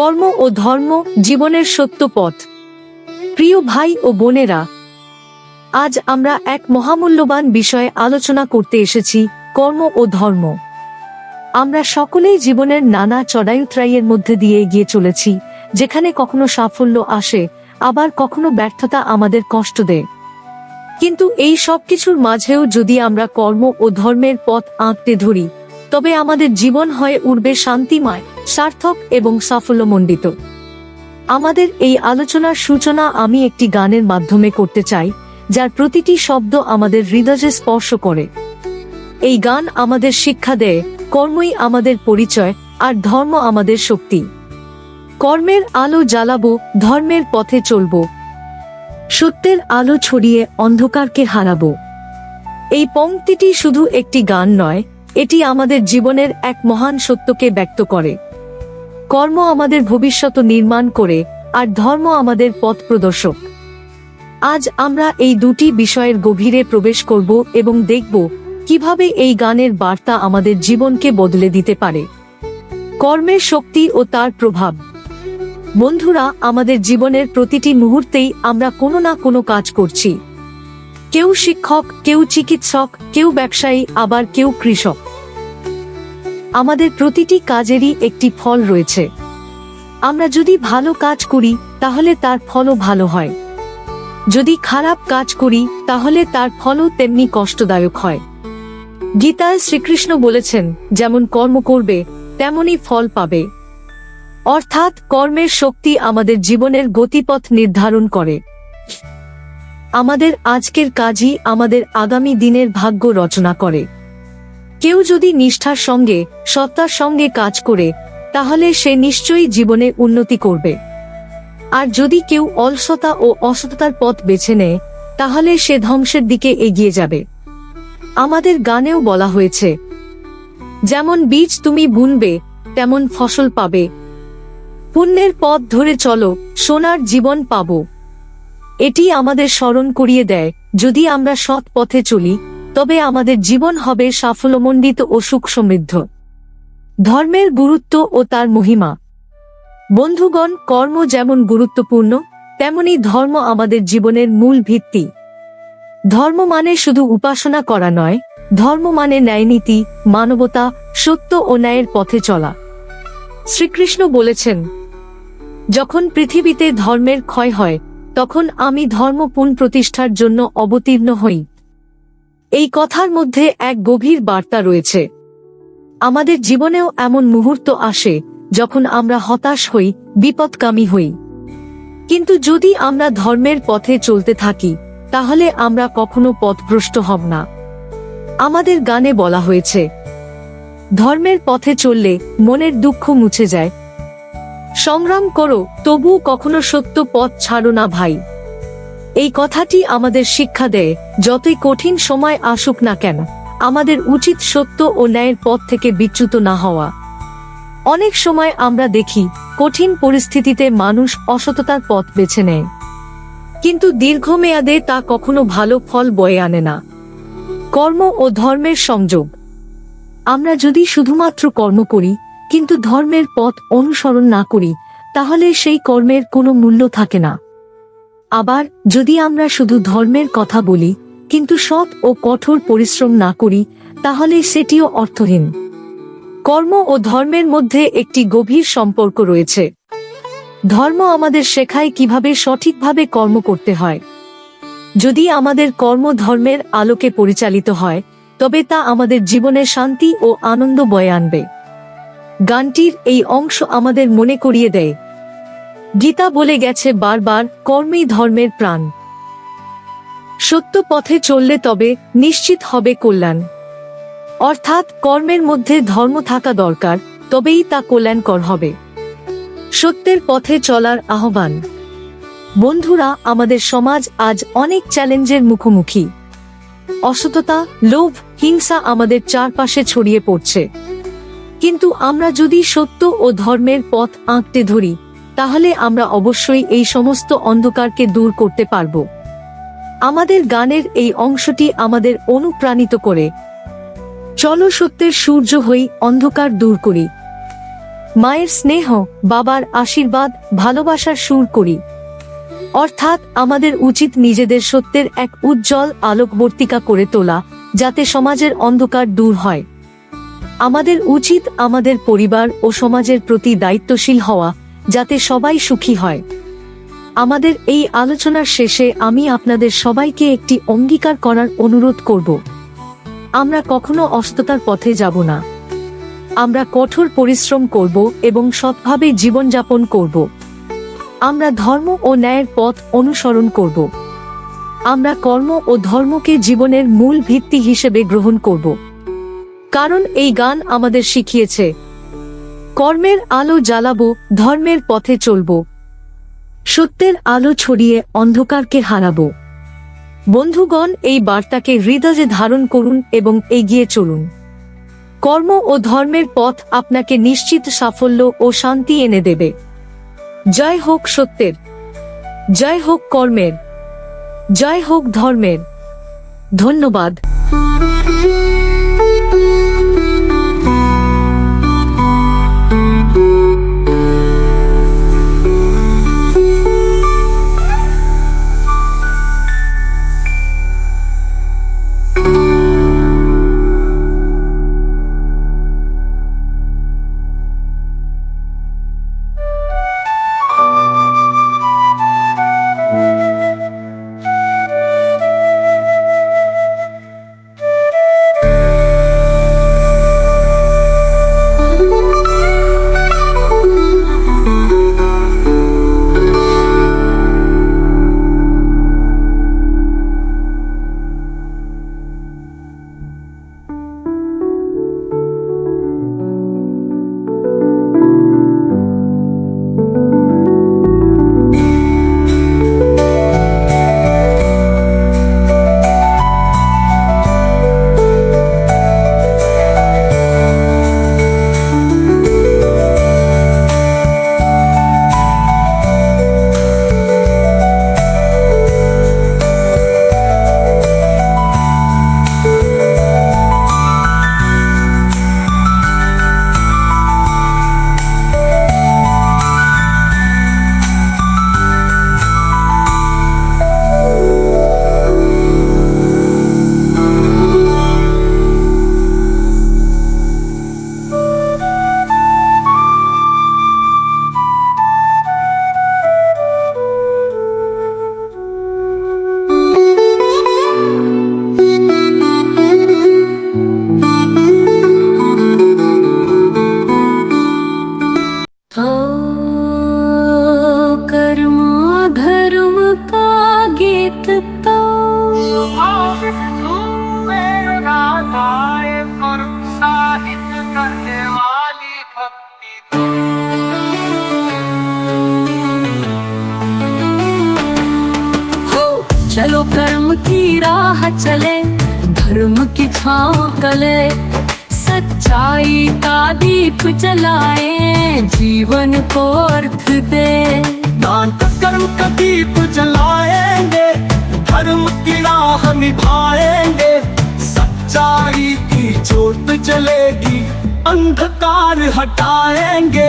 কর্ম ও ধর্ম জীবনের সত্য পথ প্রিয় ভাই ও বোনেরা, আজ আমরা এক মহামূল্যবান বিষয়ে আলোচনা করতে এসেছি, কর্ম ও ধর্ম। আমরা সকলেই জীবনের নানা চড়াইউতরাইয়ের মধ্যে দিয়ে এগিয়ে চলেছি, যেখানে কখনো সাফল্য আসে, আবার কখনো ব্যর্থতা আমাদের কষ্ট দেয়। কিন্তু এই সব কিছুর মাঝেও যদি আমরা কর্ম ও ধর্মের পথ আঁকতে ধরি তবে আমাদের জীবন হয়ে উঠবে শান্তিময়, সার্থক এবং সাফল্যমণ্ডিত। আমাদের এই আলোচনার সূচনা আমি একটি গানের মাধ্যমে করতে চাই, যার প্রতিটি শব্দ আমাদের হৃদয়ে স্পর্শ করে। এই গান আমাদের শিক্ষা দেয়, কর্মই আমাদের পরিচয় আর ধর্ম আমাদের শক্তি। কর্মের আলো জ্বালাবো, ধর্মের পথে চলবো। সত্যের আলো ছড়িয়ে অন্ধকারকে হারাবো। এই পংক্তিটি শুধু একটি গান নয় এটি আমাদের জীবনের এক মহান সত্যকে ব্যক্ত করে। কর্ম আমাদের ভবিষ্যৎ নির্মাণ করে, আর ধর্ম আমাদের পথ প্রদর্শক। আজ আমরা এই দুটি বিষয়ের গভীরে প্রবেশ করব এবং দেখব কীভাবে এই গানের বার্তা আমাদের জীবনকে বদলে দিতে পারে। কর্মের শক্তি ও তার প্রভাব। বন্ধুরা, আমাদের জীবনের প্রতিটি মুহূর্তেই আমরা কোনো না কোনো কাজ করছি। কেউ শিক্ষক, কেউ চিকিৎসক, কেউ ব্যবসায়ী, আবার কেউ কৃষক। আমাদের প্রতিটি কাজেরই একটি ফল রয়েছে। আমরা যদি ভালো কাজ করি, তাহলে তার ফলও ভালো হয়। যদি খারাপ কাজ করি, তাহলে তার ফলও তেমনি কষ্টদায়ক হয়। গীতায় শ্রীকৃষ্ণ বলেছেন, যেমন কর্ম করবে তেমনই ফল পাবে। অর্থাৎ কর্মের শক্তি আমাদের জীবনের গতিপথ নির্ধারণ করে। আমাদের আজকের কাজই আমাদের আগামী দিনের ভাগ্য রচনা করে। কেউ যদি নিষ্ঠার সঙ্গে, সত্তার সঙ্গে কাজ করে, তাহলে সে নিশ্চয়ই জীবনে উন্নতি করবে। আর যদি কেউ অলসতা ও অসততার পথ বেছে নেয়, তাহলে সে ধ্বংসের দিকে এগিয়ে যাবে। আমাদের গানেও বলা হয়েছে, যেমন বীজ তুমি বুনবে, তেমন ফসল পাবে। পুণ্যের পথ ধরে চলো, সোনার জীবন পাবো। এটি আমাদের স্মরণ করিয়ে দেয়, যদি আমরা সৎ পথে চলি, তবে আমাদের জীবন হবে সাফল্যমণ্ডিত ও সুখ সমৃদ্ধ ধর্মের গুরুত্ব ও তার মহিমা। বন্ধুগণ, কর্ম যেমন গুরুত্বপূর্ণ, তেমনি ধর্ম আমাদের জীবনের মূল ভিত্তি। ধর্ম মানে শুধু উপাসনা করা নয়, ধর্ম মানে ন্যায়নীতি মানবতা, সত্য ও ন্যায়ের পথে চলা। শ্রীকৃষ্ণ বলেছেন, যখন পৃথিবীতে ধর্মের ক্ষয় হয় তখন আমি ধর্ম প্রতিষ্ঠার জন্য অবতীর্ণ হই। এই কথার মধ্যে এক গভীর বার্তা রয়েছে। আমাদের জীবনেও এমন মুহূর্ত আসে, যখন আমরা হতাশ হই বিপদকামী হই। কিন্তু যদি আমরা ধর্মের পথে চলতে থাকি, তাহলে আমরা কখনো পথভ্রষ্ট হব না। আমাদের গানে বলা হয়েছে, ধর্মের পথে চললে মনের দুঃখ মুছে যায় সংগ্রাম করো তবু কখনো সত্য পথ ছাড়ো না ভাই। এই কথাটি আমাদের শিক্ষা দেয়, যতই কঠিন সময় আসুক না কেন, আমাদের উচিত সত্য ও ন্যায়ের পথ থেকে বিচ্যুত না হওয়া। অনেক সময় আমরা দেখি, কঠিন পরিস্থিতিতে মানুষ অসততার পথ বেছে নেয়। কিন্তু দীর্ঘমেয়াদে তা কখনো ভালো ফল বয়ে আনে না। কর্ম ও ধর্মের সংযোগ। আমরা যদি শুধুমাত্র কর্ম করি কিন্তু ধর্মের পথ অনুসরণ না করি, তাহলে সেই কর্মের কোনো মূল্য থাকে না। আবার যদি আমরা শুধু ধর্মের কথা বলি, কিন্তু সৎ ও কঠোর পরিশ্রম না করি, তাহলে সেটিও অর্থহীন। কর্ম ও ধর্মের মধ্যে একটি গভীর সম্পর্ক রয়েছে। ধর্ম আমাদের শেখায় কীভাবে সঠিকভাবে কর্ম করতে হয়। যদি আমাদের কর্ম ধর্মের আলোকে পরিচালিত হয়, তবে তা আমাদের জীবনে শান্তি ও আনন্দ বয়ে আনবে। গানটির এই অংশ আমাদের মনে করিয়ে দেয়। গীতা বলে গেছে বারবার, কর্মই ধর্মের প্রাণ। সত্য পথে চললে তবে নিশ্চিত হবে কল্যাণ। অর্থাৎ কর্মের মধ্যে ধর্ম থাকা দরকার, তবেই তা কল্যাণকর হবে। সত্যের পথে চলার আহ্বান। বন্ধুরা, আমাদের সমাজ আজ অনেক চ্যালেঞ্জের মুখোমুখি। অসততা, লোভ, হিংসা আমাদের চারপাশে ছড়িয়ে পড়ছে। কিন্তু আমরা যদি সত্য ও ধর্মের পথ আঁকতে ধরি, তাহলে আমরা অবশ্যই এই সমস্ত অন্ধকারকে দূর করতে পারব। আমাদের গানের এই অংশটি আমাদের অনুপ্রাণিত করে। চলো সত্যের সূর্য হই অন্ধকার দূর করি। মায়ের স্নেহ, বাবার আশীর্বাদ, ভালোবাসার সুর করি। অর্থাৎ আমাদের উচিত নিজেদের সত্যের এক উজ্জ্বল আলোকবর্তিকা করে তোলা, যাতে সমাজের অন্ধকার দূর হয়। আমাদের উচিত আমাদের পরিবার ও সমাজের প্রতি দায়িত্বশীল হওয়া, যাতে সবাই সুখী হয়। আমাদের এই আলোচনার শেষে আমি আপনাদের সবাইকে একটি অঙ্গীকার করার অনুরোধ করব। আমরা কখনো অস্ততার পথে যাব না। আমরা কঠোর পরিশ্রম করব এবং সৎভাবে জীবনযাপন করব। আমরা ধর্ম ও ন্যায়ের পথ অনুসরণ করব। আমরা কর্ম ও ধর্মকে জীবনের মূল ভিত্তি হিসেবে গ্রহণ করব। কারণ এই গান আমাদের শিখিয়েছে। কর্মের আলো জ্বালাবো, ধর্মের পথে চলব। সত্যের আলো ছড়িয়ে অন্ধকারকে হারাবো। বন্ধুগণ, এই বার্তাকে হৃদয়ে ধারণ করুন এবং এগিয়ে চলুন। কর্ম ও ধর্মের পথ আপনাকে নিশ্চিত সাফল্য ও শান্তি এনে দেবে। জয় হোক সত্যের। জয় হোক কর্মের। জয় হোক ধর্মের। ধন্যবাদ। चलो कर्म की राह चले धर्म की छाँव कले सच्चाई का दीप जलाए जीवन को अर्थ दे। दान का कर्म का दीप जलाएँगे धर्म की राह निभाएँगे। सच्चाई की ज्योत जलेगी। अंधकार हटाएँगे।